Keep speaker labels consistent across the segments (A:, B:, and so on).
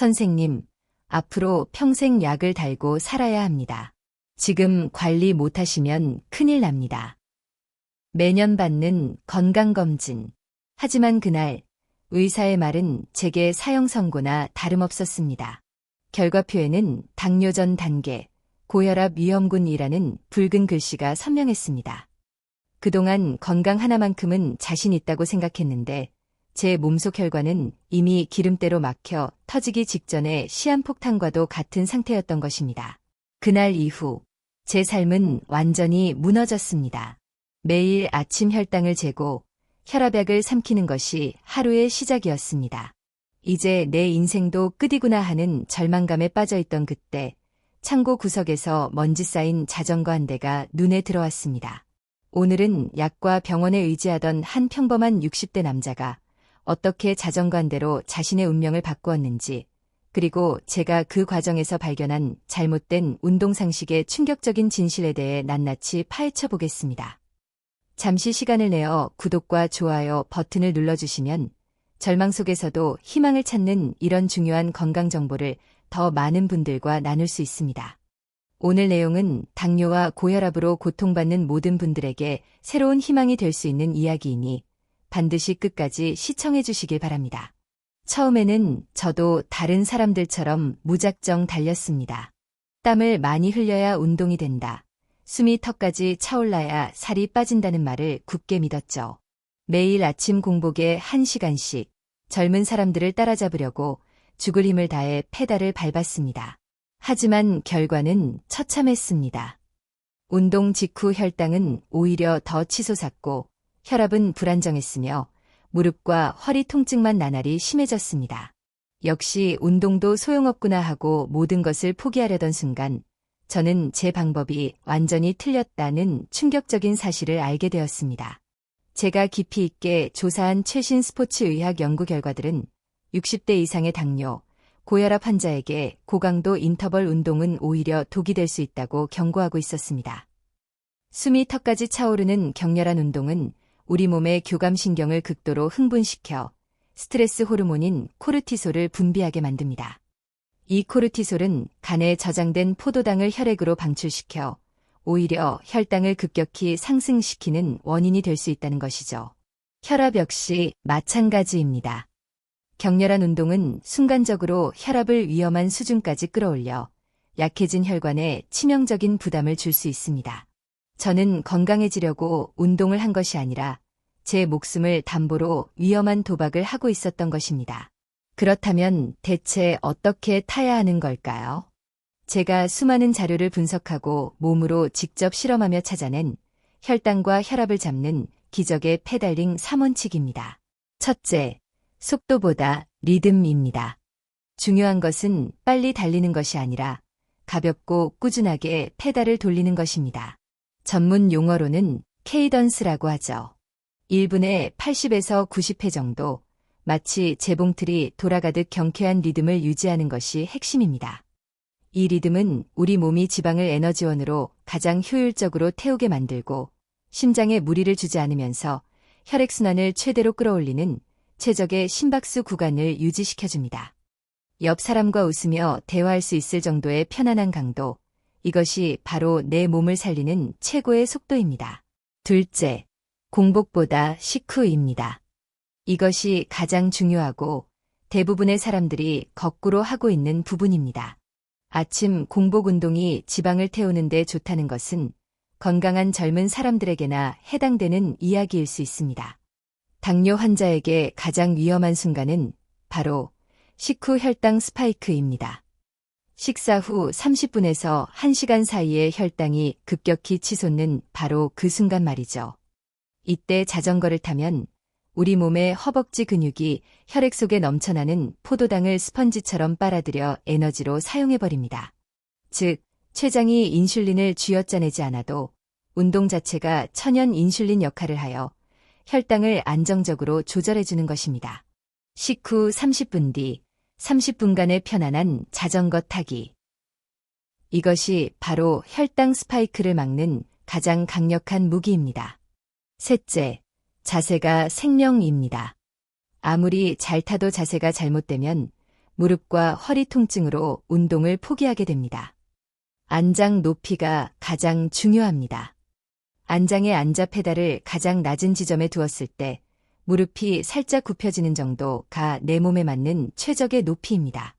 A: 선생님, 앞으로 평생 약을 달고 살아야 합니다. 지금 관리 못하시면 큰일 납니다. 매년 받는 건강검진. 하지만 그날 의사의 말은 제게 사형 선고나 다름없었습니다. 결과표에는 당뇨 전 단계, 고혈압 위험군이라는 붉은 글씨가 선명했습니다. 그동안 건강 하나만큼은 자신 있다고 생각했는데 제 몸속 혈관은 이미 기름때로 막혀 터지기 직전에 시한폭탄과도 같은 상태였던 것입니다. 그날 이후 제 삶은 완전히 무너졌습니다. 매일 아침 혈당을 재고 혈압약을 삼키는 것이 하루의 시작이었습니다. 이제 내 인생도 끝이구나 하는 절망감에 빠져 있던 그때 창고 구석에서 먼지 쌓인 자전거 한 대가 눈에 들어왔습니다. 오늘은 약과 병원에 의지하던 한 평범한 60대 남자가 어떻게 자전거 한 대로 자신의 운명을 바꾸었는지, 그리고 제가 그 과정에서 발견한 잘못된 운동상식의 충격적인 진실에 대해 낱낱이 파헤쳐 보겠습니다. 잠시 시간을 내어 구독과 좋아요 버튼을 눌러주시면 절망 속에서도 희망을 찾는 이런 중요한 건강 정보를 더 많은 분들과 나눌 수 있습니다. 오늘 내용은 당뇨와 고혈압으로 고통받는 모든 분들에게 새로운 희망이 될 수 있는 이야기이니 반드시 끝까지 시청해 주시길 바랍니다. 처음에는 저도 다른 사람들처럼 무작정 달렸습니다. 땀을 많이 흘려야 운동이 된다. 숨이 턱까지 차올라야 살이 빠진다는 말을 굳게 믿었죠. 매일 아침 공복에 1시간씩 젊은 사람들을 따라잡으려고 죽을 힘을 다해 페달을 밟았습니다. 하지만 결과는 처참했습니다. 운동 직후 혈당은 오히려 더 치솟았고 혈압은 불안정했으며 무릎과 허리 통증만 나날이 심해졌습니다. 역시 운동도 소용없구나 하고 모든 것을 포기하려던 순간 저는 제 방법이 완전히 틀렸다는 충격적인 사실을 알게 되었습니다. 제가 깊이 있게 조사한 최신 스포츠 의학 연구 결과들은 60대 이상의 당뇨, 고혈압 환자에게 고강도 인터벌 운동은 오히려 독이 될 수 있다고 경고하고 있었습니다. 숨이 턱까지 차오르는 격렬한 운동은 우리 몸의 교감신경을 극도로 흥분시켜 스트레스 호르몬인 코르티솔을 분비하게 만듭니다. 이 코르티솔은 간에 저장된 포도당을 혈액으로 방출시켜 오히려 혈당을 급격히 상승시키는 원인이 될 수 있다는 것이죠. 혈압 역시 마찬가지입니다. 격렬한 운동은 순간적으로 혈압을 위험한 수준까지 끌어올려 약해진 혈관에 치명적인 부담을 줄 수 있습니다. 저는 건강해지려고 운동을 한 것이 아니라 제 목숨을 담보로 위험한 도박을 하고 있었던 것입니다. 그렇다면 대체 어떻게 타야 하는 걸까요? 제가 수많은 자료를 분석하고 몸으로 직접 실험하며 찾아낸 혈당과 혈압을 잡는 기적의 페달링 3원칙입니다. 첫째, 속도보다 리듬입니다. 중요한 것은 빨리 달리는 것이 아니라 가볍고 꾸준하게 페달을 돌리는 것입니다. 전문 용어로는 케이던스라고 하죠. 1분에 80에서 90회 정도 마치 재봉틀이 돌아가듯 경쾌한 리듬을 유지하는 것이 핵심입니다. 이 리듬은 우리 몸이 지방을 에너지원으로 가장 효율적으로 태우게 만들고 심장에 무리를 주지 않으면서 혈액순환을 최대로 끌어올리는 최적의 심박수 구간을 유지시켜줍니다. 옆 사람과 웃으며 대화할 수 있을 정도의 편안한 강도, 이것이 바로 내 몸을 살리는 최고의 속도입니다. 둘째, 공복보다 식후입니다. 이것이 가장 중요하고 대부분의 사람들이 거꾸로 하고 있는 부분입니다. 아침 공복 운동이 지방을 태우는데 좋다는 것은 건강한 젊은 사람들에게나 해당되는 이야기일 수 있습니다. 당뇨 환자에게 가장 위험한 순간은 바로 식후 혈당 스파이크입니다. 식사 후 30분에서 1시간 사이에 혈당이 급격히 치솟는 바로 그 순간 말이죠. 이때 자전거를 타면 우리 몸의 허벅지 근육이 혈액 속에 넘쳐나는 포도당을 스펀지처럼 빨아들여 에너지로 사용해버립니다. 즉, 췌장이 인슐린을 쥐어짜내지 않아도 운동 자체가 천연 인슐린 역할을 하여 혈당을 안정적으로 조절해주는 것입니다. 식후 30분 뒤 30분간의 편안한 자전거 타기. 이것이 바로 혈당 스파이크를 막는 가장 강력한 무기입니다. 셋째, 자세가 생명입니다. 아무리 잘 타도 자세가 잘못되면 무릎과 허리 통증으로 운동을 포기하게 됩니다. 안장 높이가 가장 중요합니다. 안장의 앉아 페달을 가장 낮은 지점에 두었을 때 무릎이 살짝 굽혀지는 정도가 내 몸에 맞는 최적의 높이입니다.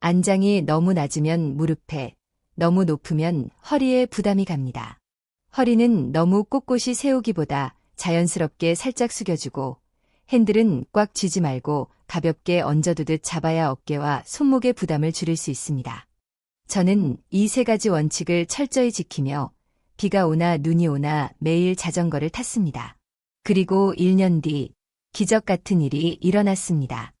A: 안장이 너무 낮으면 무릎에, 너무 높으면 허리에 부담이 갑니다. 허리는 너무 꼿꼿이 세우기보다 자연스럽게 살짝 숙여주고 핸들은 꽉 쥐지 말고 가볍게 얹어두듯 잡아야 어깨와 손목의 부담을 줄일 수 있습니다. 저는 이 세 가지 원칙을 철저히 지키며 비가 오나 눈이 오나 매일 자전거를 탔습니다. 그리고 1년 뒤 기적 같은 일이 일어났습니다.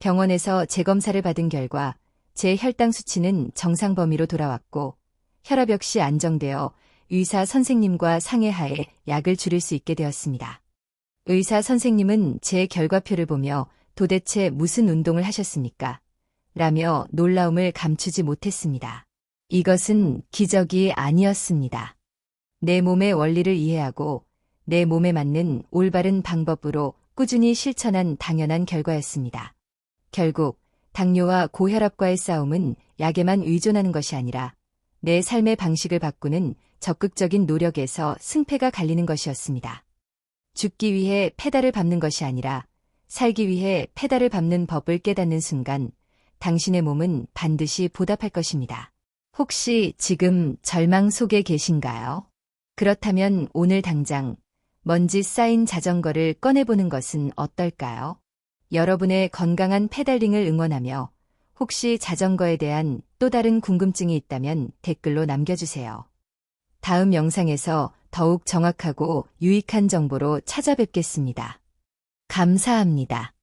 A: 병원에서 재검사를 받은 결과 제 혈당 수치는 정상 범위로 돌아왔고 혈압 역시 안정되어 의사 선생님과 상의하에 약을 줄일 수 있게 되었습니다. 의사 선생님은 제 결과표를 보며 도대체 무슨 운동을 하셨습니까? 라며 놀라움을 감추지 못했습니다. 이것은 기적이 아니었습니다. 내 몸의 원리를 이해하고 내 몸에 맞는 올바른 방법으로 꾸준히 실천한 당연한 결과였습니다. 결국 당뇨와 고혈압과의 싸움은 약에만 의존하는 것이 아니라 내 삶의 방식을 바꾸는 적극적인 노력에서 승패가 갈리는 것이었습니다. 죽기 위해 페달을 밟는 것이 아니라 살기 위해 페달을 밟는 법을 깨닫는 순간 당신의 몸은 반드시 보답할 것입니다. 혹시 지금 절망 속에 계신가요? 그렇다면 오늘 당장 먼지 쌓인 자전거를 꺼내보는 것은 어떨까요? 여러분의 건강한 페달링을 응원하며 혹시 자전거에 대한 또 다른 궁금증이 있다면 댓글로 남겨주세요. 다음 영상에서 더욱 정확하고 유익한 정보로 찾아뵙겠습니다. 감사합니다.